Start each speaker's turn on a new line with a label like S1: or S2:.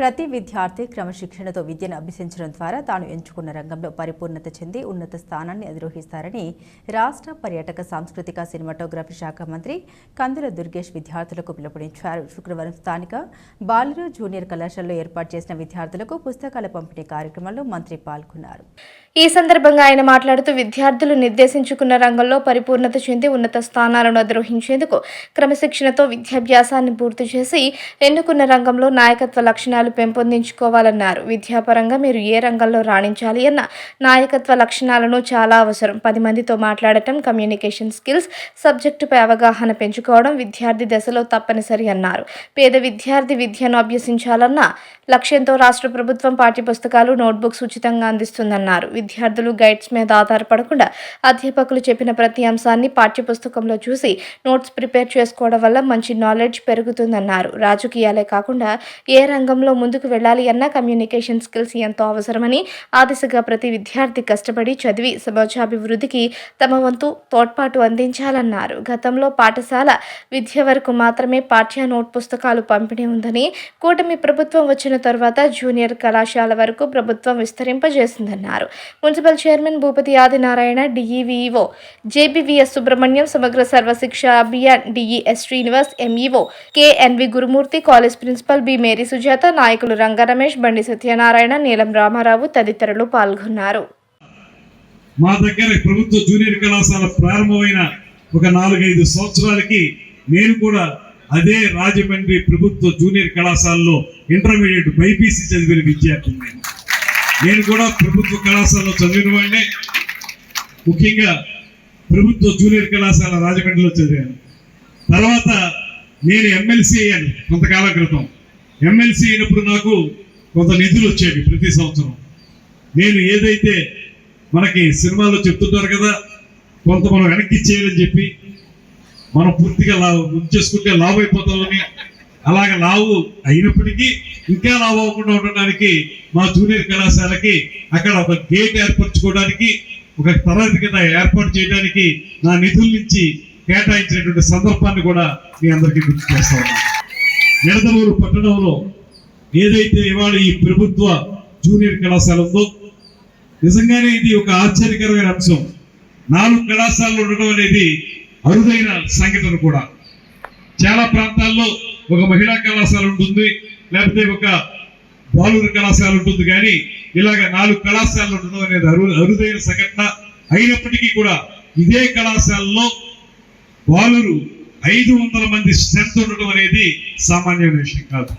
S1: ప్రతి విద్యార్థి క్రమశిక్షణతో విద్యను అభ్యసించడం ద్వారా తాను ఎంచుకున్న రంగంలో పరిపూర్ణత చెంది ఉన్నత స్థానాన్ని అధిరోహిస్తారని రాష్ట్ర పర్యాటక సాంస్కృతిక సినిమాటోగ్రఫీ శాఖ మంత్రి కందుల దుర్గేష్ విద్యార్థులకు పిలుపునిచ్చారు. శుక్రవారం స్థానిక బాలురు జూనియర్ కళాశాలలో ఏర్పాటు చేసిన విద్యార్థులకు పుస్తకాల పంపిణీ కార్యక్రమంలో మంత్రి పాల్గొన్నారు.
S2: ఈ సందర్భంగా ఆయన మాట్లాడుతూ విద్యార్థులు నిర్దేశించుకున్న రంగంలో పరిపూర్ణత చెంది ఉన్నత స్థానాలను అధిరోహించేందుకు క్రమశిక్షణతో విద్యాభ్యాసాన్ని పూర్తి చేసి ఎన్నుకున్న రంగంలో నాయకత్వ లక్షణాలు పెంపొందించుకోవాలన్నారు. విద్యాపరంగా మీరు ఏ రంగంలో రాణించాలి అన్న నాయకత్వ లక్షణాలను చాలా అవసరం. పది మందితో మాట్లాడటం కమ్యూనికేషన్ స్కిల్స్ సబ్జెక్టుపై అవగాహన పెంచుకోవడం విద్యార్థి దశలో తప్పనిసరి అన్నారు. పేద విద్యార్థి విద్యను అభ్యసించాలన్న లక్ష్యంతో రాష్ట్ర ప్రభుత్వం పాఠ్యపుస్తకాలు నోట్బుక్స్ ఉచితంగా అందిస్తుందన్నారు. విద్యార్థులు గైడ్స్ మీద ఆధారపడకుండా అధ్యాపకులు చెప్పిన ప్రతి అంశాన్ని పాఠ్యపుస్తకంలో చూసి నోట్స్ ప్రిపేర్ చేసుకోవడం వల్ల మంచి నాలెడ్జ్ పెరుగుతుందన్నారు. రాజకీయాలే కాకుండా ఏ రంగంలో ముందుకు వెళ్ళాలి అన్నా కమ్యూనికేషన్ స్కిల్స్ ఎంతో అవసరమని ఆ దిశగా ప్రతి విద్యార్థి కష్టపడి చదివి సమాజాభివృద్ధికి తమ వంతు తోడ్పాటు అందించాలన్నారు. గతంలో పాఠశాల విద్య వరకు మాత్రమే పాఠ్య నోట్ పుస్తకాలు పంపిణీ ఉందని కూటమి ప్రభుత్వం వచ్చిన తర్వాత జూనియర్ కళాశాల వరకు ప్రభుత్వం విస్తరింపజేసిందన్నారు. Municipal chairman Bhupathi Adinarayana DEVO JBVS Subrahmanyam Samagra Sarvashiksha Abhiyan DES Srinivas MEO KNV Gurumurthy college principal B Mary Sujatha నాయకులు రంగారమేష్ బండి సత్యనారాయణ నీలం రామారావు తదితరులు పాల్గొన్నారు
S3: మా దగ్గర ప్రభుత్వ జూనియర్ కళాశాల ప్రారంభమైన ఒక నాలుగైదు సంవత్సరాలకి నేను కూడా అదే రాజమండ్రి ప్రభుత్వ జూనియర్ కళాశాలలో ఇంటర్మీడియట్ బైపీసీ చదివిన విద్యార్థి నేను. నేను కూడా ప్రభుత్వ కళాశాలలో చదివిన వాడినే. ముఖ్యంగా ప్రభుత్వ జూనియర్ కళాశాల రాజమండ్రిలో చదివాను. తర్వాత నేను ఎమ్మెల్సీ అయ్యాను కొంతకాలం క్రితం. ఎమ్మెల్సీ అయినప్పుడు నాకు కొంత నిధులు వచ్చేవి ప్రతి సంవత్సరం. నేను ఏదైతే మనకి సినిమాలో చెప్తుంటారు కదా కొంత మనం వెనక్కి ఇచ్చేయాలని చెప్పి మనం పూర్తిగా లావు చేసుకుంటే లావు అయిపోతామని అలాగ లావు అయినప్పటికీ ఇంకా లావు అవ్వకుండా ఉండడానికి మా జూనియర్ కళాశాలకి అక్కడ ఒక గేట్ ఏర్పరచుకోవడానికి ఒక తరగతి కింద ఏర్పాటు చేయడానికి నా నిధుల నుంచి కేటాయించినటువంటి సందర్భాన్ని కూడా మీ అందరికీ గుర్తు చేస్తా ఉన్నాను నిడదవూరు పట్టణంలో ఏదైతే ఇవాళ ఈ ప్రభుత్వ జూనియర్ కళాశాల ఉందో నిజంగానే ఇది ఒక ఆశ్చర్యకరమైన అంశం. నాలుగు కళాశాలలు ఉండడం అనేది అరుదైన సంఘటన కూడా. చాలా ప్రాంతాల్లో ఒక మహిళా కళాశాల ఉంటుంది లేకపోతే ఒక బాలుర కళాశాల ఉంటుంది. కానీ ఇలాగ నాలుగు కళాశాలలు ఉండడం అనేది అరు అరుదైన సంఘటన అయినప్పటికీ కూడా ఇదే కళాశాలలో బాలురు ఐదు వందల మంది స్ట్రెంత్ ఉండడం అనేది సామాన్యమైన విషయం కాదు.